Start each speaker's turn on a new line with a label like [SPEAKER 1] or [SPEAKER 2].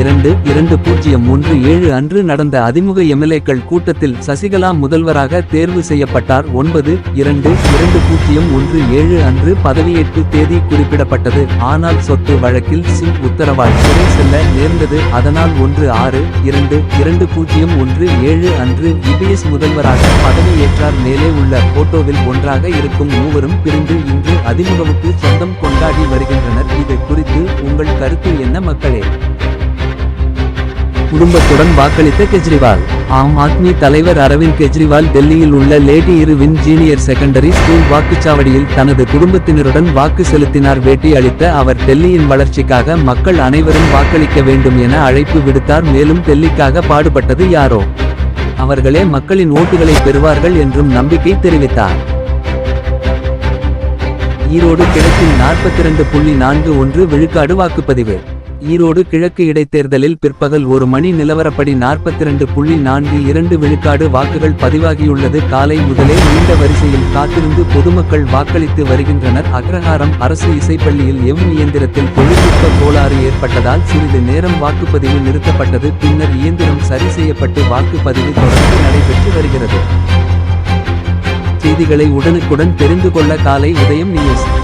[SPEAKER 1] இரண்டு இரண்டு பூஜ்ஜியம் ஒன்று ஏழு அன்று நடந்த அதிமுக எம்எல்ஏக்கள் கூட்டத்தில் சசிகலா முதல்வராக தேர்வு செய்யப்பட்டார். ஒன்பது இரண்டு இரண்டு பூஜ்ஜியம் ஒன்று ஏழு அன்று பதவியேற்பு தேதி குறிப்பிடப்பட்டது. ஆனால் சொத்து வழக்கில் சிங் உத்தரவால் சிறை செல்ல நேர்ந்தது. அதனால் ஒன்று ஆறு இரண்டு இரண்டு பூஜ்ஜியம் ஒன்று ஏழு அன்று இபிஎஸ் முதல்வராக பதவியேற்றார். மேலே உள்ள போட்டோவில் ஒன்றாக இருக்கும் மூவரும் பிரிந்து இன்று அதிமுகவுக்கு சொந்தம் கொண்டாடி வருகின்றனர். இது குறித்து உங்கள் கருத்து என்ன மக்களே? குடும்பத்துடன் வாக்களித்த கெஜ்ரிவால். ஆம் ஆத்மி தலைவர் அரவிந்த் கெஜ்ரிவால் டெல்லியில் உள்ள lady Irwin junior secondary school வாக்குச்சாவடியில் தனது குடும்பத்தினருடன் வாக்கு செலுத்தினார். பேட்டி அளித்த அவர் டெல்லியின் வளர்ச்சிக்காக மக்கள் அனைவரும் வாக்களிக்க வேண்டும் என அழைப்பு விடுத்தார். மேலும் டெல்லிக்காக பாடுபட்டது யாரோ? அவர்களே மக்களின் ஓட்டுகளை பெறுவார்கள் என்றும் நம்பிக்கை தெரிவித்தார். ஈரோடு கிழக்கில் நாற்பத்தி இரண்டு புள்ளி நான்கு ஒன்று விழுக்காடு வாக்குப்பதிவு. ஈரோடு கிழக்கு இடைத்தேர்தலில் பிற்பகல் ஒரு மணி நிலவரப்படி நாற்பத்தி இரண்டு புள்ளி நான்கு இரண்டு விழுக்காடு வாக்குகள் பதிவாகியுள்ளது. காலை முதலே நீண்ட வரிசையில் காத்திருந்து பொதுமக்கள் வாக்களித்து வருகின்றனர். அக்ரஹாரம் அரசு இசைப்பள்ளியில் எம் இயந்திரத்தில் தொழில்நுட்ப கோளாறு ஏற்பட்டதால் சிறிது நேரம் வாக்குப்பதிவு நிறுத்தப்பட்டது. பின்னர் இயந்திரம் சரி செய்யப்பட்டு வாக்குப்பதிவு தொடர்ந்து நடைபெற்று வருகிறது. செய்திகளை உடனுக்குடன் தெரிந்து கொள்ள காலை உதயம் நியூஸ்.